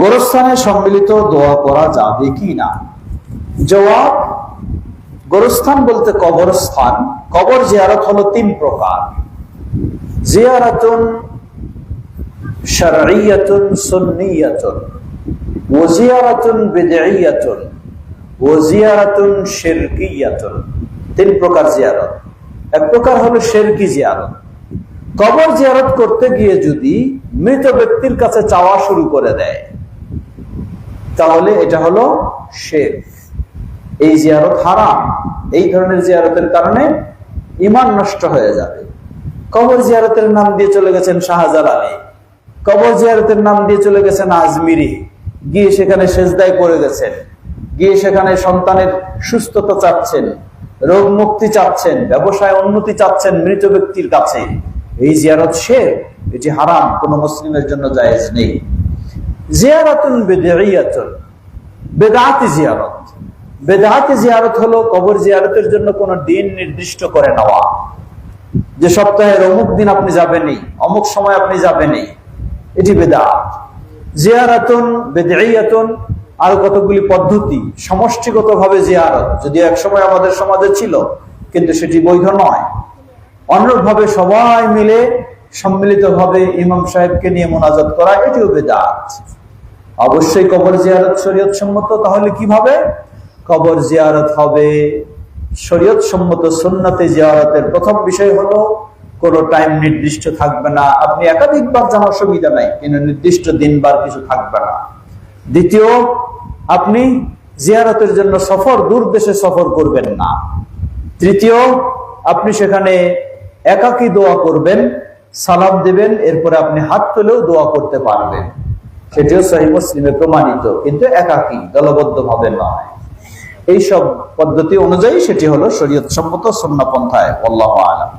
গোরস্থানে সম্মিলিত দোয়া করা যাবে কি না? জবাব, গোরস্থান বলতে কবরস্থান। কবর জিয়ারত হলো তিন প্রকার। জিয়ারাতুন শারঈয়াতুন সুন্নিয়াতুন, ও জিয়ারাতুন বিদঈয়াতুন, ও জিয়ারাতুন শিরকিয়াতুন। তিন প্রকার জিয়ারত। এক প্রকার হলো শিরকি জিয়ারত। কবর জিয়ারত করতে গিয়ে যদি মৃত ব্যক্তির কাছে চাওয়া শুরু করে দেয় তাহলে এটা হলো শের। এই জিয়ারত হারাম। এই ধরনের জিয়ারতের কারণে ইমান নষ্ট হয়ে যাবে। কবর জিয়ারতের নাম দিয়ে চলে গেছেন শাহজার আলী। কবর জিয়ারতের নাম দিয়ে চলে গেছেন আজমিরি। গিয়ে সেখানে সেজদায় পড়ে গেছেন। গিয়ে সেখানে সন্তানের সুস্থতা চাচ্ছেন, রোগ মুক্তি চাচ্ছেন, ব্যবসায় উন্নতি চাচ্ছেন মৃত ব্যক্তির কাছে। এই জিয়ারত শের, এটি হারাম, কোন মুসলিমের জন্য জায়েজ নেই। জিয়ারাতুন বেদাইয়াতুন বেদাতি জিয়ারত। বেদাতি জিয়ারত হলো কবর জিয়ারতের জন্য কোন দিন নির্দিষ্ট করে নেওয়া। যে সপ্তাহের অমুক দিন আপনি যাবেনই, অমুক সময় আপনি যাবেনই, এটি বেদাত জিয়ারাতুন বেদাইয়াতুন আর কতগুলি পদ্ধতি সমষ্টিগত ভাবে জিয়ারত। যদি এক সময় আমাদের সমাজে ছিল, কিন্তু সেটি বৈধ নয়। অনুরূপভাবে সবাই মিলে সম্মিলিত ভাবে ইমাম সাহেবকে নিয়ে মোনাজাত করা, এটিও বেদাত অবশ্যই কবর জিয়ারত শরীয়ত সম্মত তাহলে কীভাবে? কবর জিয়ারত হবে শরীয়ত সম্মত সুন্নতে জিয়ারতের প্রথম বিষয় হলো, কোনো টাইম নির্দিষ্ট থাকবে না। আপনি একাধিকবার সুবিধা নাই, কিন্তু নির্দিষ্ট দিনবার কিছু থাকবে না। দ্বিতীয়, আপনি জিয়ারতের জন্য সফর, দূর দেশে সফর করবেন না। তৃতীয়, আপনি সেখানে একাকী দোয়া করবেন, সালাম দেবেন, এরপরে আপনি হাত তুলেও দোয়া করতে পারবেন। সেটিও সহি মুসলিমে প্রমাণিত, কিন্তু একাকী দলবদ্ধ ভাবে নয়। এইসব পদ্ধতি অনুযায়ী সেটি হলো শরীয়ত সম্মত সন্ন্যপন্থায় আল্লাহ আলম।